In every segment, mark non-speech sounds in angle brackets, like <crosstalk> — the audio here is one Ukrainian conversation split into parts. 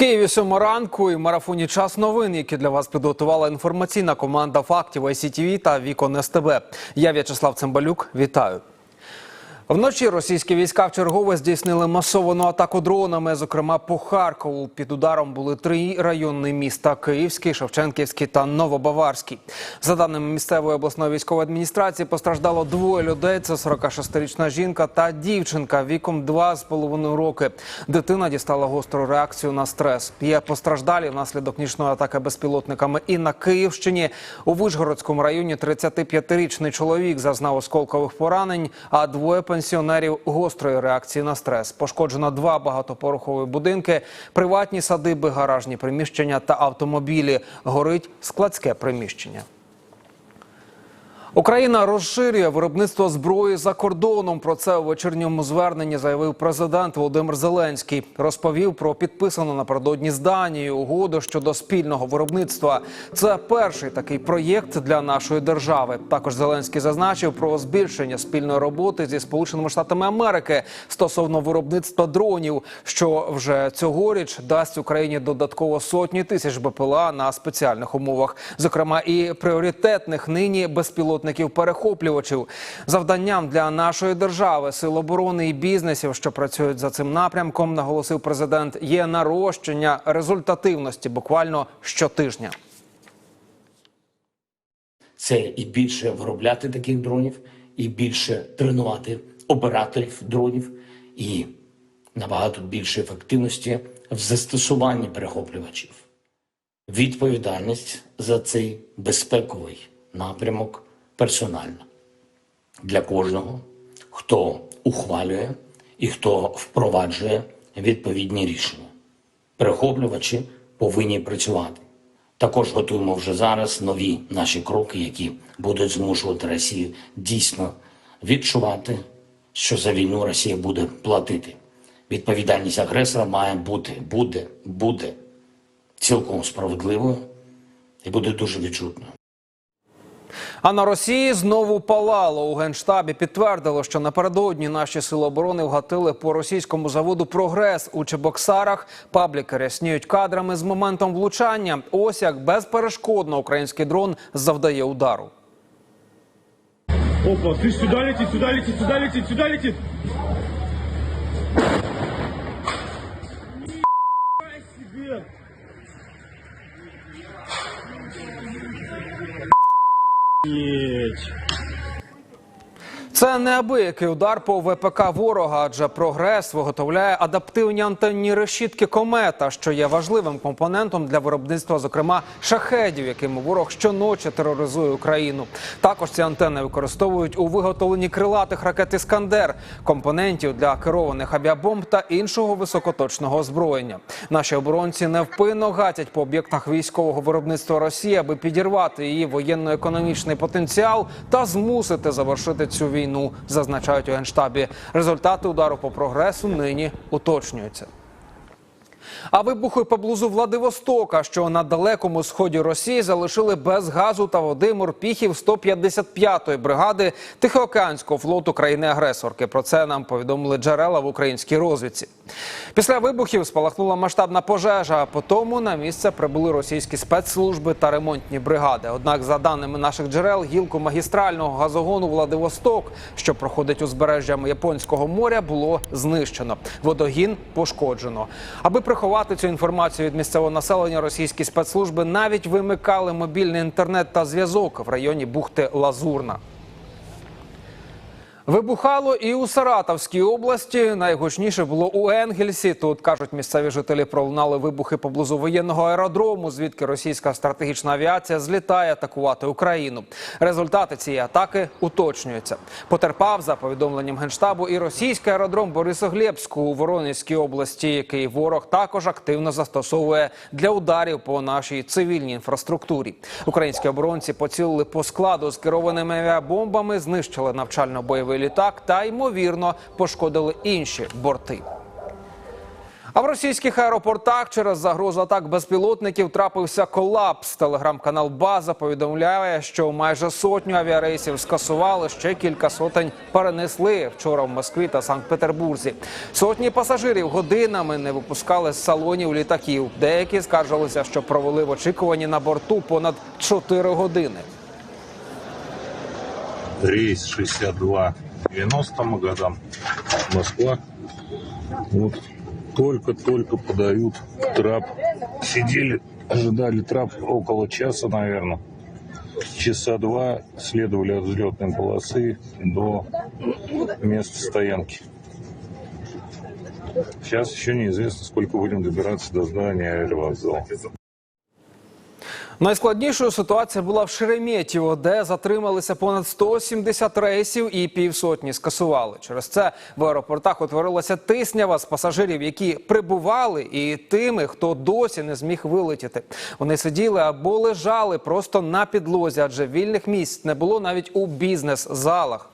Києві сьома ранку і в марафоні час новин, які для вас підготувала інформаційна команда фактів ICTV та Вікон СТБ. Я В'ячеслав Цимбалюк. Вітаю. Вночі російські війська вчергове здійснили масовану атаку дронами. Зокрема, по Харкову під ударом були три райони міста: Київський, Шевченківський та Новобаварський. За даними місцевої обласної військової адміністрації, постраждало двоє людей. Це 46-річна жінка та дівчинка віком 2,5 роки. Дитина дістала гостру реакцію на стрес. Є постраждалі внаслідок нічної атаки безпілотниками і на Київщині. У Вишгородському районі 35-річний чоловік зазнав осколкових поранень, а двоє пенсіонерів гострої реакції на стрес. Пошкоджено два багатопорохові будинки, приватні садиби, гаражні приміщення та автомобілі. Горить складське приміщення. Україна розширює виробництво зброї за кордоном. Про це у вечірньому зверненні заявив президент Володимир Зеленський. Розповів про підписану напередодні з Данією угоду щодо спільного виробництва. Це перший такий проєкт для нашої держави. Також Зеленський зазначив про збільшення спільної роботи зі Сполученими Штатами Америки стосовно виробництва дронів, що вже цьогоріч дасть Україні додатково сотні тисяч БПЛА на спеціальних умовах, зокрема і пріоритетних нині безпілотних перехоплювачів. Завданням для нашої держави, сил оборони і бізнесів, що працюють за цим напрямком, наголосив президент, є нарощення результативності буквально щотижня. Це і більше виробляти таких дронів, і більше тренувати операторів дронів, і набагато більше ефективності в застосуванні перехоплювачів. Відповідальність за цей безпековий напрямок персональна для кожного, хто ухвалює і хто впроваджує відповідні рішення. Перехоплювачі повинні працювати. Також готуємо вже зараз нові наші кроки, які будуть змушувати Росію дійсно відчувати, що за війну Росія буде платити. Відповідальність агресора має бути, буде, буде цілком справедливою і буде дуже відчутною. А на Росії знову палало у генштабі. Підтвердило, що напередодні наші сили оборони вгатили по російському заводу Прогрес у Чебоксарах. Пабліки рясніють кадрами з моментом влучання. Ось як безперешкодно український дрон завдає удару. Опа, ты сюда летит, сюда летит, сюда летит, сюда летит. bitch Це неабиякий удар по ВПК ворога, адже прогрес виготовляє адаптивні антенні решітки комета, що є важливим компонентом для виробництва, зокрема шахедів, якими ворог щоночі тероризує Україну. Також ці антени використовують у виготовленні крилатих ракет Іскандер, компонентів для керованих авіабомб та іншого високоточного озброєння. Наші оборонці невпинно гатять по об'єктах військового виробництва Росії, аби підірвати її воєнно-економічний потенціал та змусити завершити цю війну. Зазначають у генштабі. Результати удару по прогресу нині уточнюються. А вибухи поблизу Владивостока, що на далекому сході Росії залишили без газу та води морпіхів 155-ї бригади Тихоокеанського флоту країни-агресорки. Про це нам повідомили джерела в українській розвідці. Після вибухів спалахнула масштабна пожежа. а Потому на місце прибули російські спецслужби та ремонтні бригади. Однак, за даними наших джерел, гілку магістрального газогону Владивосток, що проходить узбережжям Японського моря, було знищено. Водогін пошкоджено. Аби приховати цю інформацію від місцевого населення, російські спецслужби навіть вимикали мобільний інтернет та зв'язок в районі бухти Лазурна. Вибухало і у Саратовській області. Найгучніше було у Енгельсі. Тут кажуть місцеві жителі пролунали вибухи поблизу воєнного аеродрому, звідки російська стратегічна авіація злітає атакувати Україну. Результати цієї атаки уточнюються. Потерпав за повідомленням генштабу і російський аеродром Борисоглєбську у Воронезькій області, який ворог також активно застосовує для ударів по нашій цивільній інфраструктурі. Українські оборонці поцілили по складу з керованими авіабомбами, знищили навчально-бойовий літак та ймовірно пошкодили інші борти. А в російських аеропортах через загрозу атак безпілотників трапився колапс. Телеграм-канал База повідомляє, що майже сотню авіарейсів скасували, ще кілька сотень перенесли вчора в Москві та Санкт-Петербурзі. Сотні пасажирів годинами не випускали з салонів літаків. Деякі скаржилися, що провели в очікуванні на борту понад 4 години. рейс 62 90 годам Москва. Вот только-только подают трап. Сидели, ожидали трап около часа, наверное. Часа два следовали от взлетной полосы до места стоянки. Сейчас еще неизвестно, сколько будем добираться до здания аэровокзала. Найскладнішою ситуація була в Шереметьєво, де затрималися понад 170 рейсів і півсотні скасували. Через це в аеропортах утворилася тиснява з пасажирів, які прибували, і тими, хто досі не зміг вилетіти. Вони сиділи або лежали просто на підлозі, адже вільних місць не було навіть у бізнес-залах.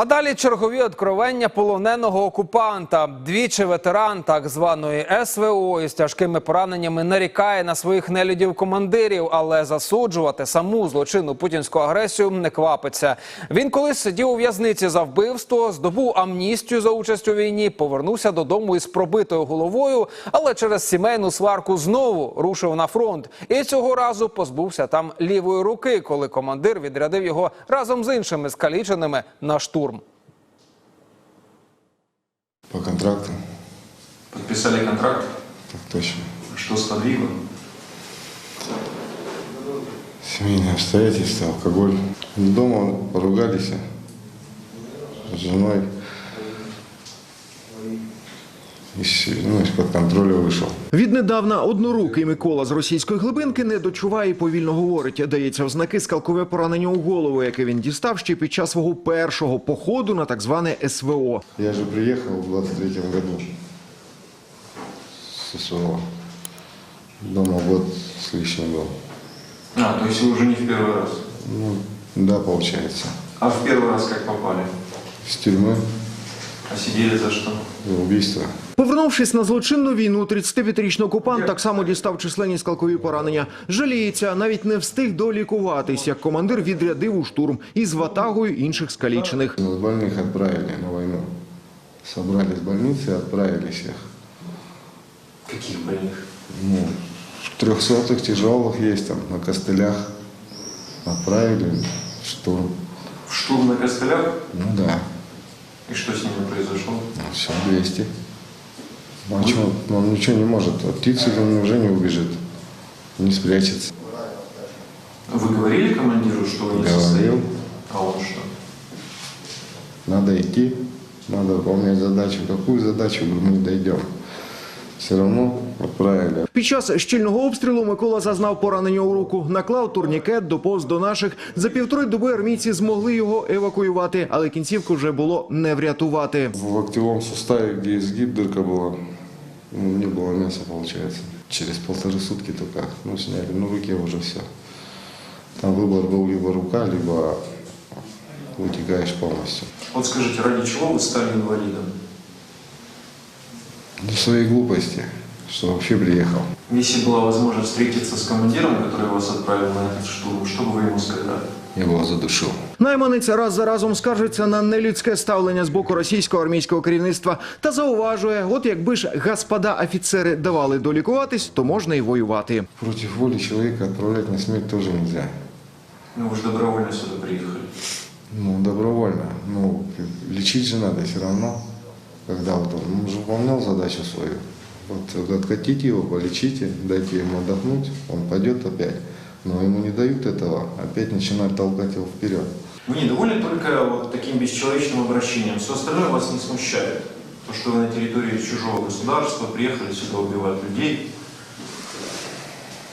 А далі чергові откровення полоненого окупанта. Двічі ветеран так званої СВО із тяжкими пораненнями нарікає на своїх нелюдів командирів, але засуджувати саму злочинну путінську агресію не квапиться. Він колись сидів у в'язниці за вбивство, здобув амністію за участь у війні, повернувся додому із пробитою головою, але через сімейну сварку знову рушив на фронт. І цього разу позбувся там лівої руки, коли командир відрядив його разом з іншими скаліченими на штурм. По контракту, Подписали контракт. так точно. Что сподвигло? Семейные обстоятельства, алкоголь. Дома поругались с женой. ну, из-под контроля вышел. Віднедавна однорукий Микола з російської глибинки не дочуває і повільно говорить. Дається в знаки скалкове поранення у голову, яке він дістав ще під час свого першого походу на так зване СВО. Я же приехал в 23 году с СВО. Дома год с лишним был. А, то есть вы уже не в первый раз. Ну, да, получается. А в первый раз как попали? С тюрьмы А сидели за что? за убийство. Повернувшись на злочинну війну, 35-річний окупант так само дістав численні скалкові поранення. Жаліється, навіть не встиг долікуватись, як командир відрядив у штурм із ватагою інших скалічених. Нас больных отправили на войну. Собрали с больницы и отправили всех. Каких больных? Ну, трехсотых тяжелых есть там, на костылях. Отправили в штурм. В штурм на костылях? Ну да, И что с ними произошло? все, 200. Ну, а чё, он ничего не может. От птицы он уже не убежит, не спрячется. Вы говорили командиру, что вы не Говорил. состоите? А он что? Надо идти, надо выполнять задачу. Какую задачу мы дойдем? Все равно отправили. Під час щільного обстрілу Микола зазнав поранення у руку, наклав турнікет, доповз до наших. За півтори доби армійці змогли його евакуювати, але кінцівку вже було не врятувати. В локтевом суставе, где изгиб, дырка была, ну, не было мяса, получается. Через полторы сутки только, ну, сняли, ну, руки уже все. Там выбор был либо рука, либо утекаешь полностью. Вот скажите, ради чего вы стали инвалидом? До своей глупости, что вообще приехал. Если была возможность встретиться с командиром, который вас отправил на этот штурм, что бы вы ему сказали? Я его задушил. Найманиця раз за разом скаржиться на нелюдське ставлення з боку російського армійського керівництва та зауважує, от якби ж господа офіцери давали долікуватись, то можна і воювати. Против воли человека отправлять на смерть тоже нельзя. Ну вы же добровольно сюда приехали. Ну, добровольно. Ну, лечить же надо все равно. Когда вот он, он же выполнял задачу свою. Вот откатите его, полечите, дайте ему отдохнуть, он пойдет опять. Но ему не дают этого, опять начинают толкать его вперед. Вы недовольны только вот таким бесчеловечным обращением. Все остальное вас не смущает. То, что вы на территории чужого государства приехали сюда убивать людей.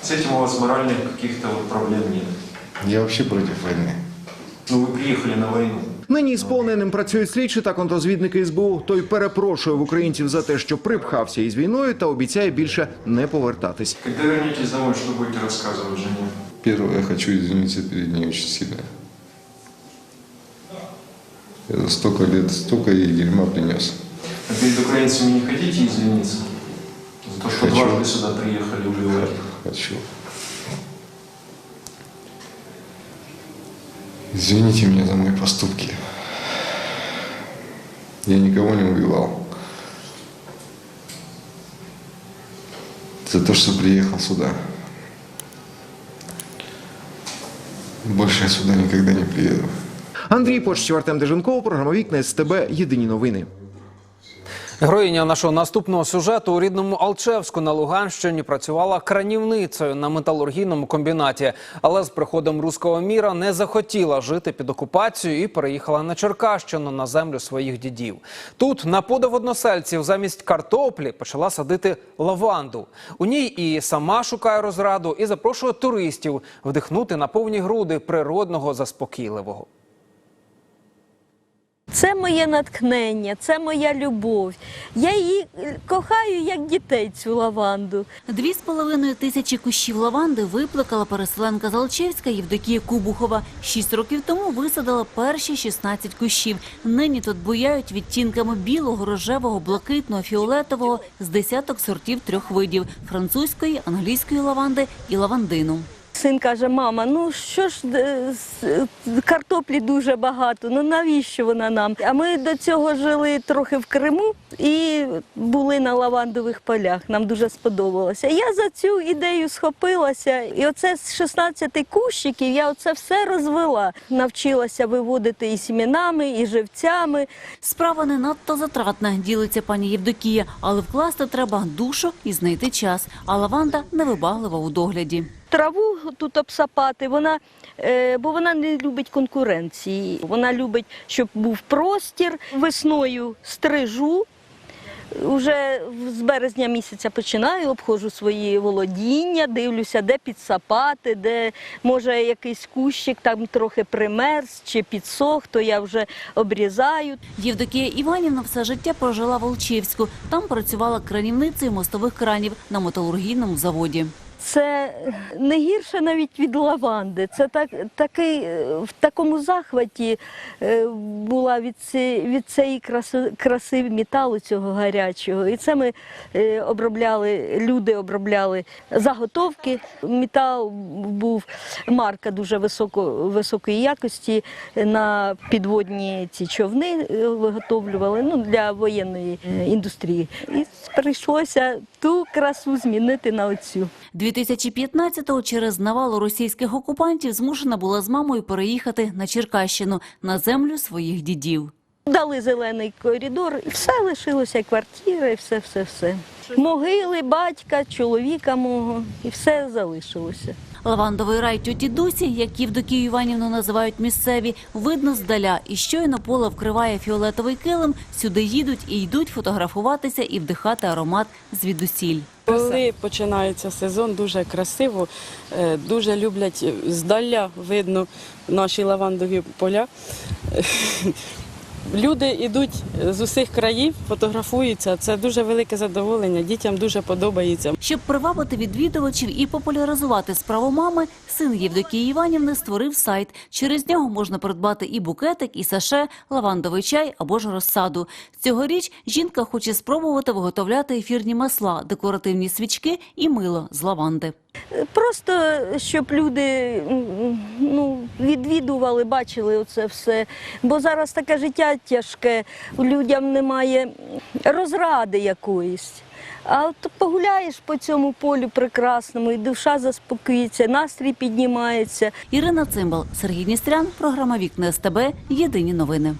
С этим у вас моральных каких-то вот проблем нет. Я вообще против войны. Ну вы приехали на войну. Нині з полоненим працюють слідчі та контрозвідники СБУ. Той перепрошує в українців за те, що припхався із війною, та обіцяє більше не повертатись. Когда вернетесь домой, что будете рассказывать жене? Первое, я хочу извиниться перед ней очень сильно. Я за столько лет, столько ей дерьма принес. А перед украинцами не хотите извиниться? За то, что Хочу. дважды сюда приехали убивать? Хочу. Извините меня за мои поступки. Я никого не убивал. За то, что приехал сюда. Больше я сюда никогда не приеду. Андрій Почтів, Артем Деженков, програма Вікна СТБ. Єдині новини. Героїня нашого наступного сюжету у рідному Алчевську на Луганщині працювала кранівницею на металургійному комбінаті, але з приходом руського міра не захотіла жити під окупацією і переїхала на Черкащину на землю своїх дідів. Тут на подив односельців замість картоплі почала садити лаванду. У ній і сама шукає розраду, і запрошує туристів вдихнути на повні груди природного заспокійливого. Це моє натхнення, це моя любов. Я її е, кохаю як дітей, цю лаванду. Дві з половиною тисячі кущів лаванди виплакала переселенка Залчевська Євдокія Кубухова. Шість років тому висадила перші 16 кущів. Нині тут буяють відтінками білого, рожевого, блакитного, фіолетового з десяток сортів трьох видів – французької, англійської лаванди і лавандину. Син каже: мама, ну що ж е, картоплі дуже багато, ну навіщо вона нам? А ми до цього жили трохи в Криму і були на лавандових полях. Нам дуже сподобалося. Я за цю ідею схопилася, і оце з 16 кущиків я оце все розвела. Навчилася виводити і сімінами, і живцями. Справа не надто затратна, ділиться пані Євдокія, але вкласти треба душу і знайти час. А лаванда невибаглива у догляді. Траву тут обсапати, вона, е, бо вона не любить конкуренції. Вона любить, щоб був простір. Весною стрижу. Уже з березня місяця починаю, обходжу свої володіння, дивлюся, де підсапати, де може якийсь кущик там трохи примерз чи підсох, то я вже обрізаю. Євдокія Іванівна все життя прожила в Олчівську. Там працювала кранівницею мостових кранів на металургійному заводі. Це не гірше навіть від лаванди. Це так, такий, е, в такому захваті е, була від, ці, від цієї краси, краси металу цього гарячого. І це ми е, обробляли, люди обробляли заготовки. Метал був марка дуже високо, високої якості. На підводні ці човни виготовлювали ну, для воєнної індустрії. І прийшлося ту красу змінити на оцю. 2015-го через навалу російських окупантів змушена була з мамою переїхати на Черкащину на землю своїх дідів. Дали зелений коридор, і все лишилося, квартири, квартира, і все, все, все. Могили батька, чоловіка мого, і все залишилося. Лавандовий рай тьоті Дусі, як Євдокію Іванівну називають місцеві, видно здаля. І щойно поле вкриває фіолетовий килим, сюди їдуть і йдуть фотографуватися і вдихати аромат звідусіль. Коли починається сезон, дуже красиво, е, дуже люблять здаля видно наші лавандові поля. <laughs> Люди йдуть з усіх країв, фотографуються. Це дуже велике задоволення. Дітям дуже подобається. Щоб привабити відвідувачів і популяризувати справу мами, син Євдокії Іванівни створив сайт. Через нього можна придбати і букетик, і саше, лавандовий чай або ж розсаду. Цьогоріч жінка хоче спробувати виготовляти ефірні масла, декоративні свічки і мило з лаванди. Просто щоб люди ну, відвідували, бачили оце все. Бо зараз таке життя тяжке, людям немає розради якоїсь. А от погуляєш по цьому полю прекрасному, і душа заспокоїться, настрій піднімається. Ірина Цимбал, Сергій Ністрян, програма Вікна СТБ. Єдині новини.